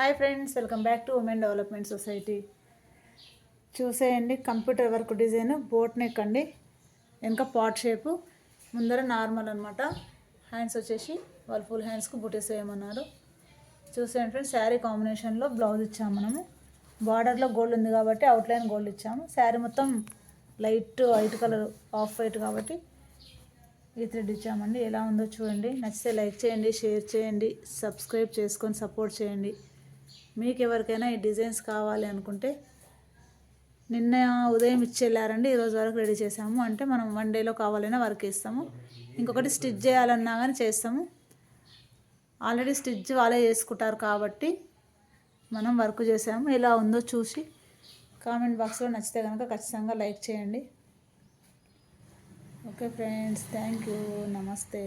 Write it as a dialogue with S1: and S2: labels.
S1: Hi friends welcome back to women development society. చూసేయండి computer work design boat neck అండి. వెనక pot shape ముందర normal అనమాట hands వచ్చేసి వాళ్ళు ఫుల్ హ్యాండ్స్కి బుటీస్ వేయమన్నారు. చూసేయండి ఫ్రెండ్స్ శారీ కాంబినేషన్లో బ్లౌజ్ ఇచ్చాము మనము. బార్డర్లో గోల్డ్ ఉంది కాబట్టి అవుట్లైన్ గోల్డ్ ఇచ్చాము. శారీ మొత్తం light white colour off white కాబట్టి ఈ థ్రెడ్ ఇచ్చామండి. ఎలా ఉందో చూడండి. నచ్చితే లైక్ చేయండి షేర్ చేయండి సబ్స్క్రైబ్ చేసుకొని సపోర్ట్ చేయండి. మీకు ఎవరికైనా ఈ డిజైన్స్ కావాలి అనుకుంటే నిన్న ఉదయం ఇచ్చేళ్ళారండి ఈరోజు వరకు రెడీ చేసాము అంటే మనం వన్ డేలో కావాలన్నా వర్క్ ఇస్తాము ఇంకొకటి స్టిచ్ చేయాలన్నా కానీ చేస్తాము. ఆల్రెడీ స్టిచ్ వాళ్ళే చేసుకుంటారు కాబట్టి మనం వర్క్ చేసాము ఎలా ఉందో చూసి కామెంట్ బాక్స్లో నచ్చితే కనుక ఖచ్చితంగా లైక్ చేయండి. Okay friends thank you. నమస్తే.